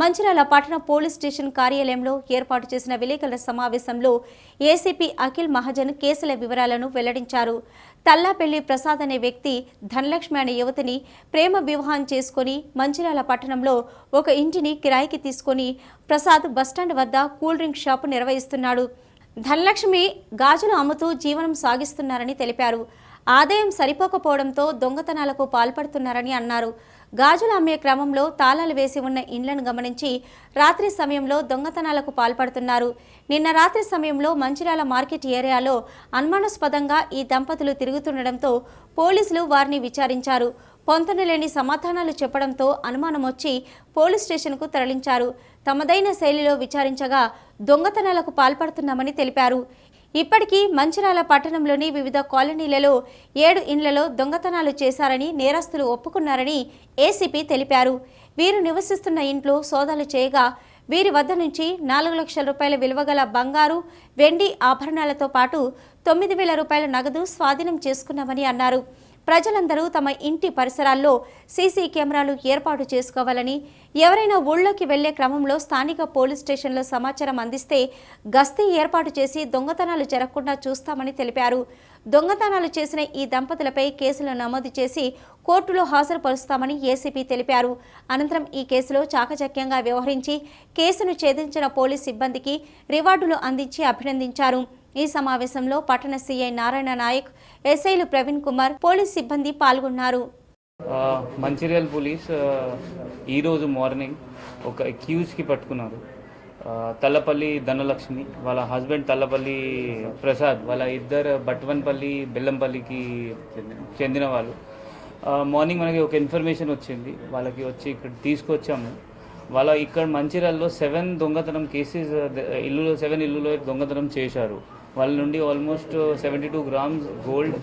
మంచిర్యాల పట్టణ police station కార్యాలయంలో ఏర్పాటు చేసిన విలేకరుల సమావేశంలో ఏసీపీ అఖిల్ మహాజన్ కేసుల వివరాలను వెల్లడించారు. తల్లాపెల్లి ప్రసాద్ అనే వ్యక్తి ధనలక్ష్మి అనే యువతిని ప్రేమ వివాహం చేసుకొని మంచిర్యాల పట్టణంలో ఒక ఇంటిని కిరాయికి తీసుకొని ప్రసాద్ బస్టాండ్ వద్ద కూల్ డ్రింక్ షాపు నిర్వహిస్తున్నాడు. ధనలక్ష్మి గాజులు అమ్ముతూ జీవనం సాగిస్తున్నారని తెలిపారు. ఆదాయం సరిపోకపోవడంతో దొంగతనాలకు పాల్పడుతున్నారని అన్నారు. గాజులు అమ్మే క్రమంలో తాళాలు వేసి ఉన్న ఇండ్లను గమనించి రాత్రి సమయంలో దొంగతనాలకు పాల్పడుతున్నారు. నిన్న రాత్రి సమయంలో మంచిర్యాల మార్కెట్ ఏరియాలో అనుమానాస్పదంగా ఈ దంపతులు తిరుగుతుండడంతో పోలీసులు వారిని విచారించారు. పొంతనలేని సమాధానాలు చెప్పడంతో అనుమానం వచ్చి పోలీస్ స్టేషన్కు తరలించారు. తమదైన శైలిలో విచారించగా దొంగతనాలకు పాల్పడుతున్నామని తెలిపారు. ఇప్పటికీ మంచిరాల పట్టణంలోని వివిధ కాలనీలలో ఏడు ఇండ్లలో దొంగతనాలు చేశారని నేరస్తులు ఒప్పుకున్నారని ఏసీపీ తెలిపారు. వీరు నివసిస్తున్న ఇంట్లో సోదాలు చేయగా వీరి వద్ద నుంచి నాలుగు లక్షల రూపాయల విలువగల బంగారు వెండి ఆభరణాలతో పాటు తొమ్మిది వేల రూపాయల నగదు స్వాధీనం చేసుకున్నామని అన్నారు. ప్రజలందరూ తమ ఇంటి పరిసరాల్లో సీసీ కెమెరాలు ఏర్పాటు చేసుకోవాలని ఎవరైనా ఊళ్ళోకి వెళ్ళే క్రమంలో స్థానిక పోలీస్ స్టేషన్లో సమాచారం అందిస్తే గస్తీ ఏర్పాటు చేసి దొంగతనాలు జరగకుండా చూస్తామని తెలిపారు. దొంగతనాలు చేసిన ఈ దంపతులపై కేసులు నమోదు చేసి కోర్టులో హాజరుపరుస్తామని ఏసీపీ తెలిపారు. అనంతరం ఈ కేసులో చాకచక్యంగా వ్యవహరించి కేసును ఛేదించిన పోలీస్ సిబ్బందికి రివార్డులు అందించి అభినందించారు. ఈ సమావేశంలో పట్టణ సీఐ నారాయణ నాయక్ ఎస్ఐలు ప్రవీణ్ కుమార్ పోలీస్ సిబ్బంది పాల్గొన్నారు. మంచిర్యాల పోలీస్ ఈరోజు మార్నింగ్ ఒక అక్యూజ్కి పట్టుకున్నారు. తల్లపల్లి ధనలక్ష్మి వాళ్ళ హస్బెండ్ తల్లపల్లి ప్రసాద్ వాళ్ళ ఇద్దరు బట్వన్పల్లి బెల్లంపల్లికి చెందిన వాళ్ళు. మార్నింగ్ మనకి ఒక ఇన్ఫర్మేషన్ వచ్చింది. వాళ్ళకి వచ్చి ఇక్కడ తీసుకొచ్చాము. వాళ్ళ ఇక్కడ మంచిర్యాలలో సెవెన్ దొంగతనం కేసెస్ ఇల్లులో సెవెన్ ఇల్లులో దొంగతనం చేశారు. వాళ్ళ నుండి almost seventy two grams gold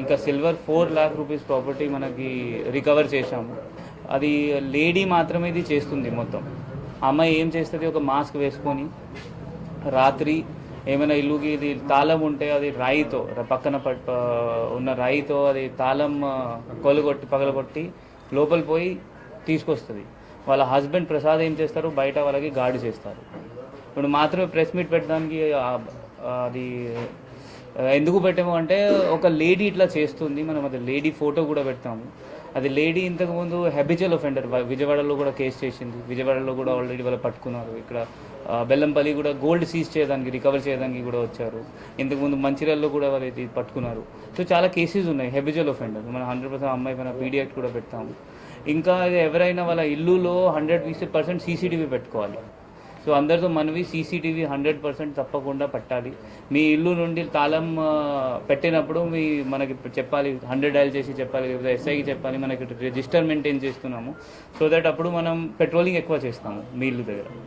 ఇంకా silver four lakh rupees property మనకి రికవర్ చేశాము. అది లేడీ మాత్రమే ఇది చేస్తుంది మొత్తం. అమ్మాయి ఏం చేస్తుంది? ఒక మాస్క్ వేసుకొని రాత్రి ఏమైనా ఇల్లుకి ఇది తాళం ఉంటే అది రాయితో పక్కన పట్ ఉన్న రాయితో అది తాళం కొలగొట్టి పగలగొట్టి లోపల పోయి తీసుకొస్తుంది. వాళ్ళ హస్బెండ్ ప్రసాద్ ఏం చేస్తారు? బయట వాళ్ళకి గాడి చేస్తారు. ఇప్పుడు మాత్రమే ప్రెస్ మీట్ పెట్టడానికి అది ఎందుకు పెట్టాము అంటే ఒక లేడీ ఇట్లా చేస్తుంది మనం అది లేడీ ఫోటో కూడా పెడతాము. అది లేడీ ఇంతకుముందు హ్యాబిచువల్ ఒఫెండర్ విజయవాడలో కూడా కేసు చేసింది. విజయవాడలో కూడా ఆల్రెడీ వాళ్ళు పట్టుకున్నారు. ఇక్కడ బెల్లంపల్లి కూడా గోల్డ్ సీజ్ చేయడానికి రికవర్ చేయడానికి కూడా వచ్చారు. ఇంతకుముందు మంచిర్యాలలో కూడా వాళ్ళు ఇది పట్టుకున్నారు. సో చాలా కేసెస్ ఉన్నాయి. హ్యాబిచువల్ ఒఫెండర్ మనం హండ్రెడ్ పర్సెంట్ అమ్మాయి పైన పీడీ కూడా పెడతాము. ఇంకా ఇది ఎవరైనా వాళ్ళ ఇల్లులో హండ్రెడ్ పర్సెంట్ సీసీటీవీ పెట్టుకోవాలి. సో అందరితో మనవి సీసీటీవీ హండ్రెడ్ పర్సెంట్ తప్పకుండా పెట్టాలి. మీ ఇల్లు నుండి తాళం పెట్టినప్పుడు మీ మనకి చెప్పాలి హండ్రెడ్ డైల్ చేసి చెప్పాలి లేదా ఎస్ఐకి చెప్పాలి మనకి రిజిస్టర్ మెయింటైన్ చేస్తున్నాము. సో దట్ అప్పుడు మనం పెట్రోలింగ్ ఎక్కువ చేస్తాము మీ ఇల్లు దగ్గర.